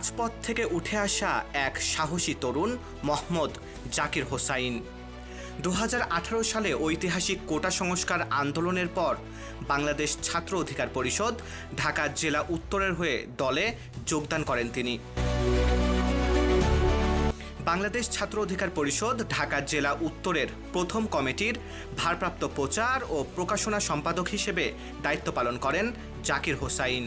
রাজপথ থেকে উঠে আসা এক সাহসী তরুণ মোহাম্মদ জাকির হোসাইন। দু হাজার আঠারো সালে ঐতিহাসিক কোটা সংস্কার আন্দোলনের পর বাংলাদেশ ছাত্র অধিকার পরিষদ ঢাকা জেলা উত্তরের হয়ে দলে যোগদান করেন তিনি। বাংলাদেশ ছাত্র অধিকার পরিষদ ঢাকা জেলা উত্তরের প্রথম কমিটির ভারপ্রাপ্ত প্রচার ও প্রকাশনা সম্পাদক হিসেবে দায়িত্ব পালন করেন জাকির হোসাইন।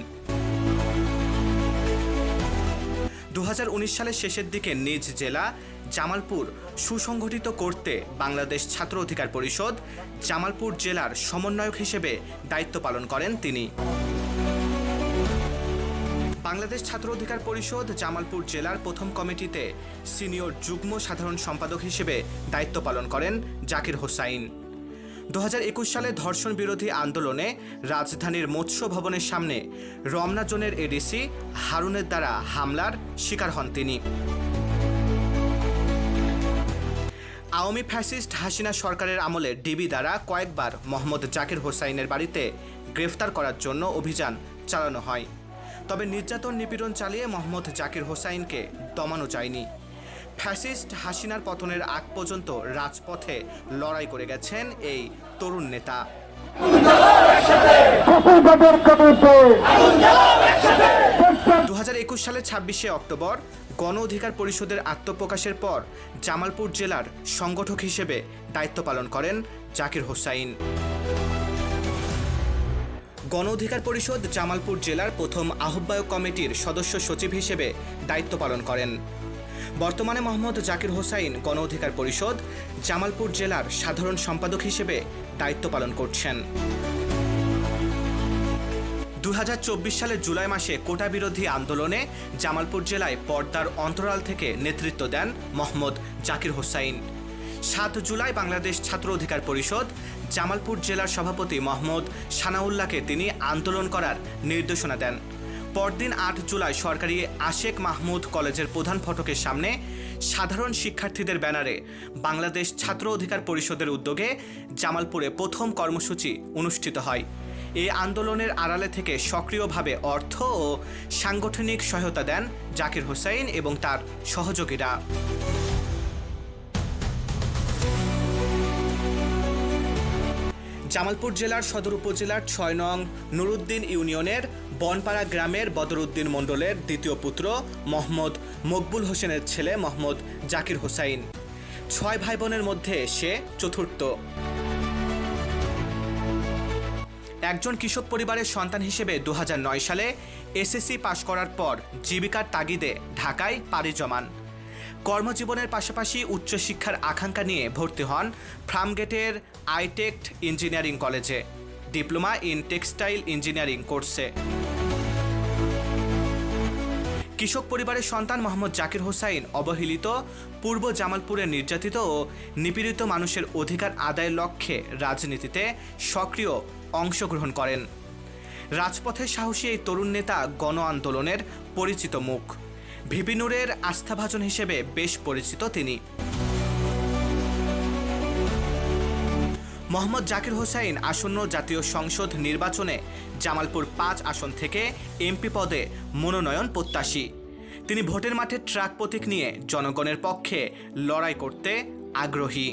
উনিশ সালের শেষের দিকে নিজ জেলা জামালপুর সুসংগঠিত করতে বাংলাদেশ ছাত্র অধিকার পরিষদ জামালপুর জেলার সমন্বয়ক হিসেবে দায়িত্ব পালন করেন তিনি। বাংলাদেশ ছাত্র অধিকার পরিষদ জামালপুর জেলার প্রথম কমিটিতে সিনিয়র যুগ্ম সাধারণ সম্পাদক হিসেবে দায়িত্ব পালন করেন জাকির হোসাইন। দু হাজার একুশ সালে ধর্ষণ বিরোধী আন্দোলনে রাজধানীর মৎস্য ভবনের সামনে রমনা জোনের এডিসি হারুনের দ্বারা হামলার শিকার হন তিনি। আওয়ামী ফ্যাসিস্ট হাসিনা সরকারের আমলে ডিবি দ্বারা কয়েকবার মোহাম্মদ জাকির হোসাইনের বাড়িতে গ্রেফতার করার জন্য অভিযান চালানো হয়। তবে নির্যাতন নিপীড়ন চালিয়ে মোহাম্মদ জাকির হোসাইনকে দমানো যায়নি। ফ্যাসিস্ট হাসিনার পতনের আগ পর্যন্ত রাজপথে লড়াই করে গেছেন এই তরুণ নেতা। দু হাজার একুশ সালের ছাব্বিশে অক্টোবর গণ অধিকার পরিষদের আত্মপ্রকাশের পর জামালপুর জেলার সংগঠক হিসেবে দায়িত্ব পালন করেন জাকির হোসাইন। গণ অধিকার পরিষদ জামালপুর জেলার প্রথম আহ্বায়ক কমিটির সদস্য সচিব হিসেবে দায়িত্ব পালন করেন। বর্তমানে মোহাম্মদ জাকির হোসাইন গণ অধিকার পরিষদ, জামালপুর জেলার সাধারণ সম্পাদক হিসেবে দায়িত্ব পালন করছেন। দু হাজার চব্বিশ সালের জুলাই মাসে কোটা বিরোধী আন্দোলনে জামালপুর জেলায় পর্দার অন্তরাল থেকে নেতৃত্ব দেন মোহাম্মদ জাকির হোসাইন। সাত জুলাই বাংলাদেশ ছাত্র অধিকার পরিষদ, জামালপুর জেলার সভাপতি মোহাম্মদ সানাউল্লাহকে তিনি আন্দোলন করার নির্দেশনা দেন। পরদিন আট জুলাই সরকারি আশেক মাহমুদ কলেজের প্রধান ফটকের সামনে সাধারণ শিক্ষার্থীদের ব্যানারে বাংলাদেশ ছাত্র অধিকার পরিষদের উদ্যোগে জামালপুরে প্রথম কর্মসূচি অনুষ্ঠিত হয়। এই আন্দোলনের আড়ালে থেকে সক্রিয়ভাবে অর্থ ও সাংগঠনিক সহায়তা দেন জাকির হোসাইন এবং তার সহযোগীরা। জামালপুর জেলার সদর উপজেলার ছয় নং নুরুদ্দিন ইউনিয়নের বনপাড়া গ্রামের বদরুদ্দিন মণ্ডলের দ্বিতীয় পুত্র মোহাম্মদ মকবুল হোসেনের ছেলে মোহাম্মদ জাকির হোসাইন। ছয় ভাই বোনের মধ্যে সে চতুর্থ। একজন কৃষক পরিবারের সন্তান হিসেবে দু হাজার নয় সালে এসএসসি পাশ করার পর জীবিকার তাগিদে ঢাকায় পাড়ি জমান। কর্মজীবনের পাশাপাশি উচ্চশিক্ষার আকাঙ্ক্ষা নিয়ে ভর্তি হন ফ্রামগেটের আইটেক ইঞ্জিনিয়ারিং কলেজে, ডিপ্লোমা ইন টেক্সটাইল ইঞ্জিনিয়ারিং কোর্সে। কৃষক পরিবারের সন্তান মোহাম্মদ জাকির হোসাইন অবহেলিত, পূর্ব জামালপুরের নির্যাতিত ও নিপীড়িত মানুষের অধিকার আদায়ের লক্ষ্যে রাজনীতিতে সক্রিয় অংশগ্রহণ করেন। রাজপথের সাহসী এই তরুণ নেতা গণ আন্দোলনের পরিচিত মুখ। ভিপিনুরের আস্থাভাজন হিসেবে বেশ পরিচিত তিনি। মোহাম্মদ জাকির হোসাইন আসন্ন জাতীয় সংসদ নির্বাচনে জামালপুর পাঁচ আসন থেকে এমপি পদে মনোনয়ন প্রত্যাশী। তিনি ভোটের মাঠে ট্রাক প্রতীক নিয়ে জনগণের পক্ষে লড়াই করতে আগ্রহী।